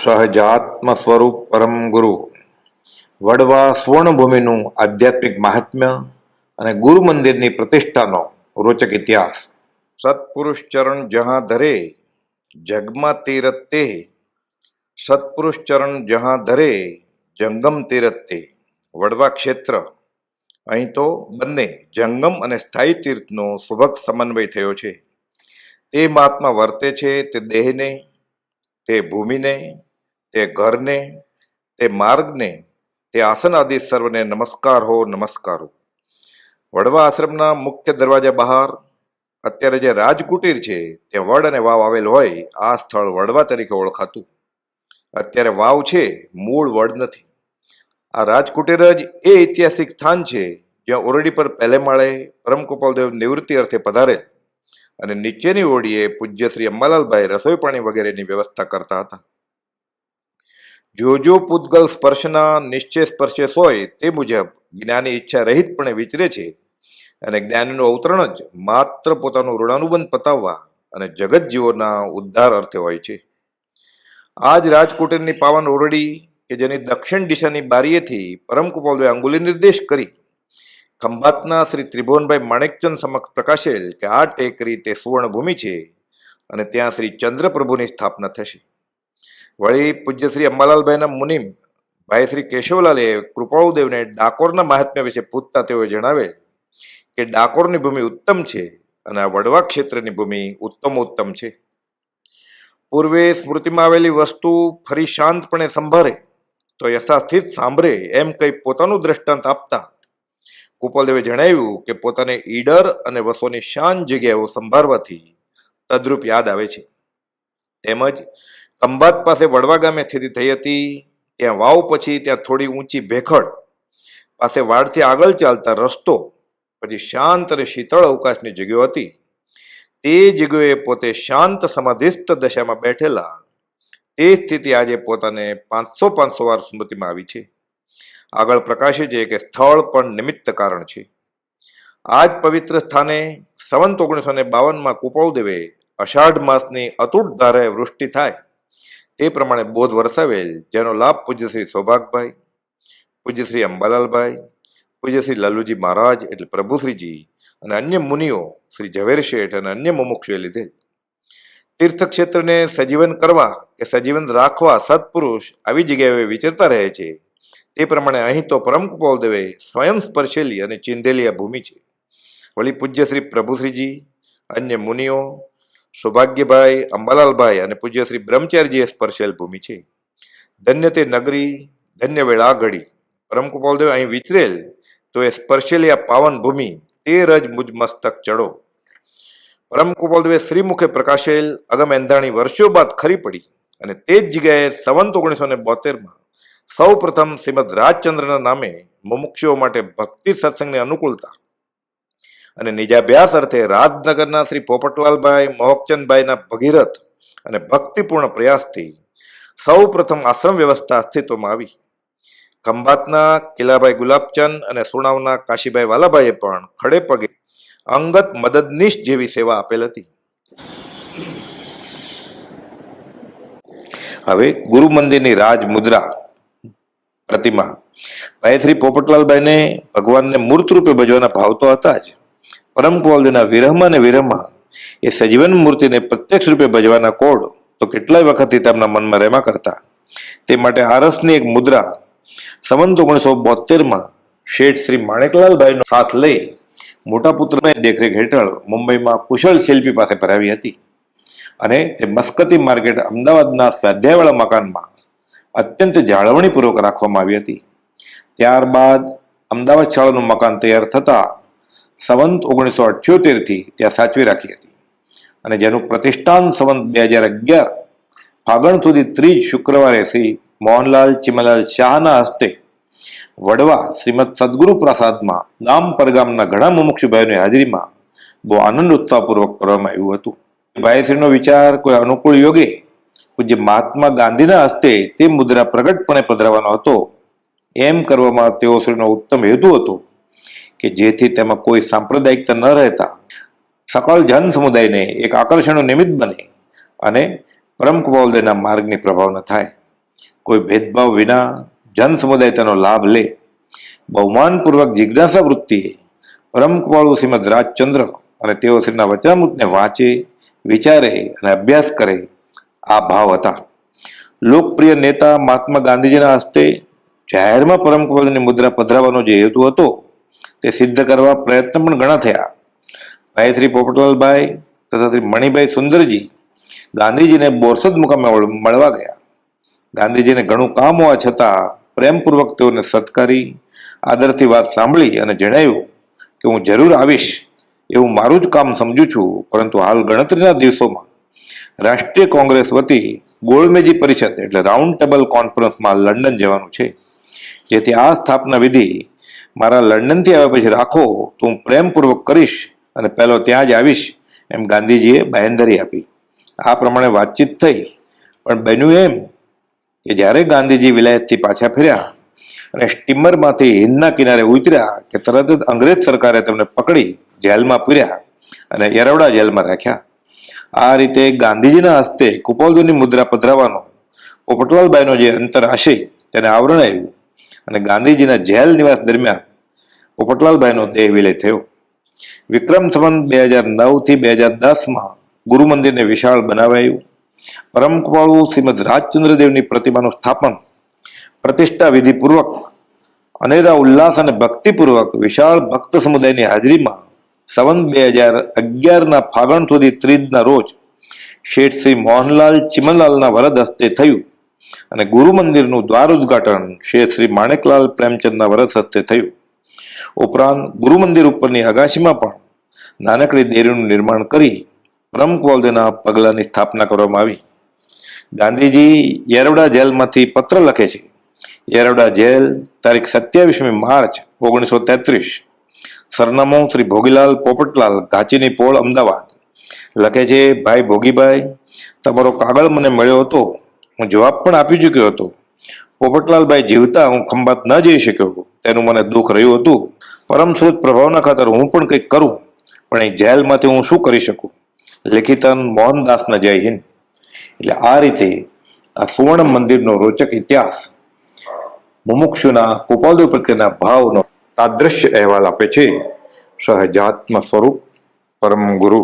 સહજાત્મ સ્વરૂપ પરમ ગુરુ વડવા સ્વર્ણભૂમિનું આધ્યાત્મિક મહાત્મ્ય અને ગુરુ મંદિરની પ્રતિષ્ઠાનો રોચક ઇતિહાસ સત્પુરુષ ચરણ જહાં ધરે જગમાં તીરથ તે સત્પુરુષ ચરણ જહાં ધરે જંગમ તીરત તે વડવા ક્ષેત્ર અહીં તો બંને જંગમ અને સ્થાયી તીર્થનો સુભગ સમન્વય થયો છે. તે મહાત્મા વર્તે છે તે દેહને, તે ભૂમિને તે ઘરને, તે માર્ગને, તે આસન આદિ સર્વને નમસ્કાર હો, નમસ્કારો. વડવા આશ્રમના મુખ્ય દરવાજા બહાર, અત્યારે જે રાજકુટીર છે, તે વડ અને વાવ આવેલ હોય, આ સ્થળ વડવા તરીકે ઓળખાતું. અત્યારે વાવ છે, મૂળ વડ નથી. આ રાજકુટીર જ એ ઐતિહાસિક સ્થાન છે, જ્યાં ઓરડી પર પહેલે માળે પરમ કૃપાલદેવ નિવૃત્તિ અર્થે પધારે અને નીચેની ઓરડીએ પૂજ્ય શ્રી અંબાલાલભાઈ રસોઈ પાણી વગેરેની વ્યવસ્થા કરતા હતા. જો જો પૂતગલ સ્પર્શના નિશ્ચય સ્પર્શે હોય તે મુજબ જ્ઞાની ઈચ્છા રહિતપણે વિચરે છે અને જ્ઞાનીનું અવતરણ જ માત્ર પોતાનું ઋણાનુબંધ પતાવવા અને જગત જીવોના ઉદ્ધાર અર્થે હોય છે. આ જ રાજકોટની પાવન ઓરડી કે જેની દક્ષિણ દિશાની બારીએથી પરમ કૃપાલદેવે અંગુલી નિર્દેશ કરી ખંભાતના શ્રી ત્રિભુવનભાઈ માણેકચંદ સમક્ષ પ્રકાશેલ કે આ ટેકરી તે સુવર્ણભૂમિ છે અને ત્યાં શ્રી ચંદ્રપ્રભુની સ્થાપના થશે. વળી પૂજ્ય શ્રી અંબાલાલભાઈના મુનિમ ભાઈ શ્રી કેશવલાલે કૃપાળુદેવને ડાકોરના મહાત્મ્ય વિશે પૂછતા તેઓએ જણાવેલ કે ડાકોરની ભૂમિ ઉત્તમ છે અને આ વડવા ક્ષેત્રની ભૂમિ ઉત્તમ ઉત્તમ છે. પૂર્વે સ્મૃતિમાં આવેલી વસ્તુ ફરી શાંતપણે સંભાળે તો યથાસ્થિત સાંભળે એમ કંઈ પોતાનું દ્રષ્ટાંત આપતા. કુપલદેવે જણાવ્યું કે પોતાને ઈડર અને વસોની શાંત જગ્યાઓ સંભાળવાથી તદ્રુપ યાદ આવે છે. તેમજ ખંભાત પાસે વડવા ગામે સ્થિતિ થઈ હતી. ત્યાં વાવ પછી ત્યાં થોડી ઊંચી ભેખડ પાસે વાડથી આગળ ચાલતા રસ્તો, પછી શાંત અને શીતળ અવકાશની જગ્યાઓ હતી. તે જગ્યાએ પોતે શાંત સમાધિસ્થ દશામાં બેઠેલા. તે સ્થિતિ આજે પોતાને પાંચસો પાંચસો વાર સ્મૃતિમાં આવી છે. આગળ પ્રકાશે છે કે સ્થળ પણ નિમિત્ત કારણ છે. આ જ પવિત્ર સ્થાને સંવંત ઓગણીસો ને બાવનમાં કુપાળદેવે અષાઢ માસની અતૂટ ધારે વૃષ્ટિ થાય. તે પ્રમાણે બોધ વરસાવેલ, જેનો લાભ પૂજ્યશ્રી સૌભાગભાઈ, પૂજ્યશ્રી અંબાલાલભાઈ, પૂજ્યશ્રી લાલુજી મહારાજ એટલે પ્રભુશ્રીજી અને અન્ય મુનિઓ, શ્રી ઝવેર શેઠ અને અન્ય મુમુક્ષુએ લીધેલ. તીર્થક્ષેત્રને સજીવન કરવા કે સજીવન રાખવા સત્પુરુષ આવી જગ્યાએ વિચરતા રહે છે. તે પ્રમાણે અહીં તો પરમ કૃપાલદેવે સ્વયં સ્પર્શેલી અને ચિંધેલી આ ભૂમિ છે. વળી પૂજ્ય શ્રી પ્રભુશ્રીજી, અન્ય મુનિઓ સૌભાગ્યભાઈ અંબાલાલભાઈ અને પૂજ્ય શ્રી બ્રહ્મચાર્યજીએ સ્પર્શેલ ભૂમિ છે. ધન્ય તે નગરી, ધન્ય વેળા ઘડી. પરમ કૃપાલદેવ અહીં વિચરેલ, તો એ સ્પર્શેલી આ પાવન ભૂમિ તે રજ મુજ મસ્તક ચડો. પરમ કૃપાલદેવે શ્રીમુખે પ્રકાશેલ અગમ એંધાણી વર્ષો બાદ ખરી પડી અને તે જ જગ્યાએ સંવંત ઓગણીસો ને બોતેરમાં સૌ પ્રથમ શ્રીમદ રાજચંદ્રના નામે મુમુક્ષુઓ માટે ભક્તિ સત્સંગની અનુકૂળતા અને નિજાભ્યાસ અર્થે રાજનગરના શ્રી પોપટલાલભાઈ, મોહકચંદભાઈના ભગીરથ અને ભક્તિપૂર્ણ પ્રયાસથી સૌ પ્રથમ આશ્રમ વ્યવસ્થા અસ્તિત્વમાં આવી. ખંભાતના કિલાભાઈ ગુલાબચંદ અને સુણાવના કાશીભાઈ વાલાભાઈએ પણ ખડે પગે અંગત મદદનીશ જેવી સેવા આપેલ હતી. હવે ગુરુ મંદિરની રાજ મુદ્રા પ્રતિમા. ભાઈ શ્રી પોપટલાલભાઈને ભગવાનને મૂર્ત રૂપે ભજવાના ભાવ તો હતા જ. પરમ કુવાલદેવના વિરહમાં ને વિરહમાં એ સજીવન મૂર્તિને પ્રત્યક્ષ રૂપે ભજવાના કોડ તો કેટલાય વખતથી તેમના મનમાં રેમા કરતા. તે માટે આરસની એક મુદ્રા સંવંત ઓગણીસો બોતેરમાં શેઠ શ્રી માણેકલાલભાઈનો સાથ લઈ મોટા પુત્રને દેખરેખ હેઠળ મુંબઈમાં કુશળ શિલ્પી પાસે ભરાવી હતી. અને તે મસ્કતી માર્કેટ અમદાવાદના સ્વાધ્યાયવાળા મકાનમાં અત્યંત જાળવણીપૂર્વક રાખવામાં આવી હતી. ત્યારબાદ અમદાવાદ શાળાનું મકાન તૈયાર થતાં સંવંત ઓગણીસો અઠ્યોતેરથી ત્યાં સાચવી રાખી હતી. અને જેનું પ્રતિષ્ઠાન સંવંત બે હજાર અગિયાર ફાગણ સુધી ત્રીજ શુક્રવારે શ્રી મોહનલાલ ચિમલાલ શાહના હસ્તે વડવા શ્રીમદ સદગુરુ પ્રસાદમાં ગામ પરગામના ઘણા મુમુક્ષુભાઈઓની હાજરીમાં બહુ આનંદ ઉત્સાહપૂર્વક કરવામાં આવ્યું હતું. ભાઈશ્રીનો વિચાર કોઈ અનુકૂળ યોગે પૂજ્ય મહાત્મા ગાંધીના હસ્તે તે મુદ્રા પ્રગટપણે પધરાવવાનો હતો, એમ કરવામાં તેઓ શ્રીનો ઉત્તમ હેતુ હતો કે જેથી તેમાં કોઈ સાંપ્રદાયિકતા ન રહેતા. સકળ જન સમુદાયને એક આકર્ષણનું નિમિત્ત બને અને પરમ કુપાલદેવના માર્ગની પ્રભાવના થાય. કોઈ ભેદભાવ વિના જન સમુદાય તેનો લાભ લે. બહુમાનપૂર્વક જિજ્ઞાસા વૃત્તિએ પરમ કૃપાળુ શ્રીમદ રાજચંદ્ર અને તેઓ શ્રીના વચનામૃતને વાંચે, વિચારે અને અભ્યાસ કરે આ ભાવ હતા. લોકપ્રિય નેતા મહાત્મા ગાંધીજીના હસ્તે જાહેરમાં પરમ કૃપાળુની મુદ્રા પધરાવવાનો જે હેતુ હતો તે સિદ્ધ કરવા પ્રયત્ન પણ ઘણા થયા. ભાઈ શ્રી પોપટલાલભાઈ તથા શ્રી મણિભાઈ સુંદરજી ગાંધીજીને બોરસદ મુકામે મળવા ગયા. ગાંધીજીને ઘણું કામ હોવા છતાં પ્રેમપૂર્વક તેઓને સત્કારી, આદરથી વાત સાંભળી અને જણાવ્યું કે હું જરૂર આવીશ એવું મારું જ કામ સમજુ છું, પરંતુ હાલ ગણતરીના દિવસોમાં રાષ્ટ્રીય કોંગ્રેસ વતી ગોળમેજી પરિષદ એટલે રાઉન્ડ ટેબલ કોન્ફરન્સમાં લંડન જવાનું છે, જેથી આ સ્થાપના વિધિ મારા લંડનથી આવ્યા પછી રાખો, તો હું પ્રેમપૂર્વક કરીશ અને પહેલો ત્યાં જ આવીશ, એમ ગાંધીજીએ બાંહેધરી આપી. આ પ્રમાણે વાતચીત થઈ. પણ બન્યું એમ કે જ્યારે ગાંધીજી વિલાયતથી પાછા ફર્યા અને સ્ટીમરમાંથી હિંદના કિનારે ઉતર્યા કે તરત જ અંગ્રેજ સરકારે તેમને પકડી જેલમાં પૂર્યા અને યરવડા જેલમાં રાખ્યા. આ રીતે ગાંધીજીના હસ્તે કુપોલદુની મુદ્રા પધરાવવાનો પોપટલાલભાઈનો જે અંતર આશય તેને આવરણ આવ્યું અને ગાંધીજીના જેલ નિવાસ દરમિયાન પોપટલાલભાઈનો દેહ વિલય થયો. વિક્રમ સંવંત બે હજાર નવથી બે હજાર દસમાં ગુરુ મંદિરને વિશાળ બનાવાયું. પરમ કૃપાળુ શ્રીમદ રાજચંદ્રદેવની પ્રતિમાનું સ્થાપન પ્રતિષ્ઠા વિધિપૂર્વક, અનેરા ઉલ્લાસ અને ભક્તિપૂર્વક વિશાળ ભક્ત સમુદાયની હાજરીમાં સંવંત બે હજાર અગિયારના ફાગણ સુધી ત્રીજના રોજ શેઠ શ્રી મોહનલાલ ચિમનલાલના વરદ હસ્તે થયું અને ગુરુ મંદિરનું દ્વાર ઉદ્ઘાટન શેઠ શ્રી માણેકલાલ પ્રેમચંદના વરદ હસ્તે થયું. ઉપરાંત ગુરુ મંદિર ઉપરની અગાશીમાં પણ નાનકડી દેરીનું નિર્માણ કરી પરમ કુવલદેવના પગલાની સ્થાપના કરવામાં આવી. ગાંધીજી યેરવડા જેલમાંથી પત્ર લખે છે. યેરવડા જેલ તારીખ સત્યાવીસમી માર્ચ ઓગણીસો તેત્રીસ. સરનામું શ્રી ભોગીલાલ પોપટલાલ ઘાચીની પોળ અમદાવાદ. લખે છે, ભાઈ ભોગીભાઈ, તમારો કાગળ મને મળ્યો હતો. હું જવાબ પણ આપી ચૂક્યો હતો. પોપટલાલભાઈ જીવતા હું ખંભાત ન જઈ શક્યો તેનું મને દુઃખ રહ્યું હતું. પરમ સ્રોત પ્રભાવના ખાતર હું પણ કંઈક કરું. પણ એ જેલમાંથી હું શું કરી શકું? લેખિતન મોહનદાસના જય હિન્દ. એટલે આ રીતે આ સુવર્ણ મંદિરનો રોચક ઇતિહાસ મુમુક્ષુના કુપાલદેવ પ્રત્યેના ભાવનો તાદ્રશ્ય અહેવાલ આપે છે. સહજાત્મ સ્વરૂપ પરમ ગુરુ.